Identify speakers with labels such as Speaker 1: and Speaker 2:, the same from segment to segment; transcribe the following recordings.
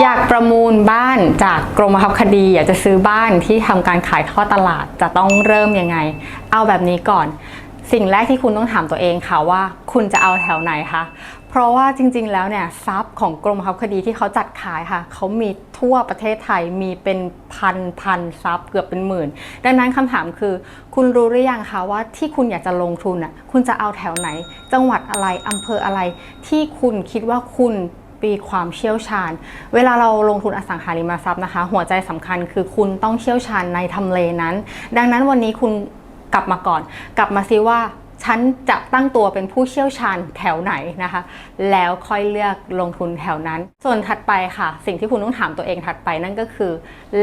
Speaker 1: อยากประมูลบ้านจากกรมบังคับคดี อยากจะซื้อบ้านที่ทำการขายทอดตลาดจะต้องเริ่มยังไง เอาแบบนี้ก่อน สิ่งแรกที่คุณต้องถามตัวเองค่ะว่า คุณจะเอาแถวไหนคะเพราะว่าจริง ๆ แล้วเนี่ยทรัพย์ของกรมบังคับคดีที่เขาจัดขายค่ะเขามีทั่วประเทศไทยมีเป็นพันพันทรัพย์เกือบเป็นหมื่น ดังนั้นคำถามคือ คุณรู้หรือยังคะว่าที่คุณอยากจะลงทุนอะคุณจะเอาแถวไหน จังหวัดอะไรอำเภออะไร ที่คุณคิดว่าคุณ ปีความเชี่ยวชาญ เวลาเราลงทุนอสังหาริมทรัพย์นะคะ หัวใจสำคัญคือคุณต้องเชี่ยวชาญในทำเลนั้น ดังนั้นวันนี้คุณกลับมาก่อน กลับมาซิว่าฉันจะตั้งตัวเป็นผู้เชี่ยวชาญแถวไหนนะคะ แล้วค่อยเลือกลงทุนแถวนั้น ส่วนถัดไปค่ะ สิ่งที่คุณต้องถามตัวเองถัดไปนั่นก็คือ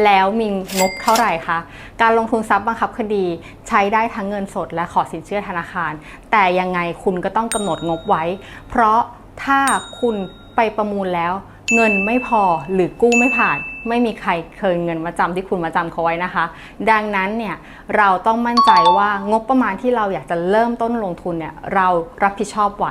Speaker 1: แล้วมีงบเท่าไหร่คะ การลงทุนทรัพย์บังคับคดี ใช้ได้ทั้งเงินสดและขอสินเชื่อธนาคาร แต่ยังไงคุณก็ต้องกำหนดงบไว้ เพราะถ้าคุณ ไปประมูลแล้ว เงินไม่พอหรือกู้ไม่ผ่าน ไม่มีใครเคยเงินมาจำที่คุณมาจำเขาไว้นะคะ ดังนั้นเนี่ยเราต้องมั่นใจว่างบประมาณที่เราอยากจะเริ่มต้นลงทุนเนี่ยเรารับผิดชอบไหว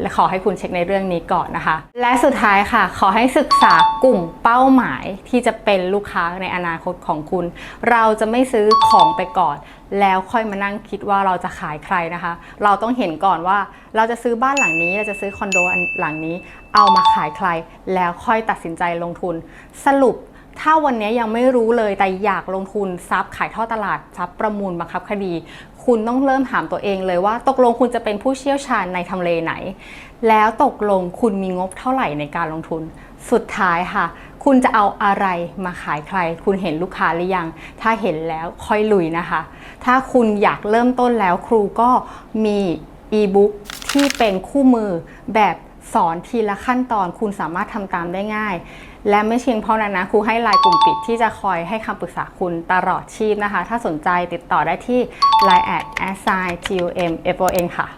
Speaker 1: และขอให้คุณเช็คในเรื่องนี้ก่อนนะคะ และสุดท้ายค่ะ ขอให้ศึกษากลุ่มเป้าหมายที่จะเป็นลูกค้าในอนาคตของคุณ เราจะไม่ซื้อของไปก่อน แล้วค่อยมานั่งคิดว่าเราจะขายใครนะคะ เราต้องเห็นก่อนว่าเราจะซื้อบ้านหลังนี้เราจะซื้อคอนโดอันหลังนี้ เอามาขายใคร แล้วค่อยตัดสินใจลงทุนสรุป ถ้าวันนี้ยังไม่รู้เลยแต่อยากลงทุนทรัพย์ขายท่อตลาดทรัพย์ประมูลบังคับคดี คุณต้องเริ่มถามตัวเองเลยว่า ตกลงคุณจะเป็นผู้เชี่ยวชาญในทำเลไหน แล้วตกลงคุณมีงบเท่าไหร่ในการลงทุน สุดท้ายค่ะ คุณจะเอาอะไรมาขายใคร คุณเห็นลูกค้าหรือยัง ถ้าเห็นแล้วค่อยลุยนะคะ ถ้าคุณอยากเริ่มต้นแล้วครูก็มีอีบุ๊กที่เป็นคู่มือแบบ สอนทีละขั้นตอนคุณสามารถทำตามได้ง่าย และไม่เพียงเพราะนั้นนะครูให้ไลน์กลุ่มปิดที่จะคอยให้คำปรึกษาคุณตลอดชีพนะคะ ถ้าสนใจติดต่อได้ที่ line at assign tum fon ค่ะ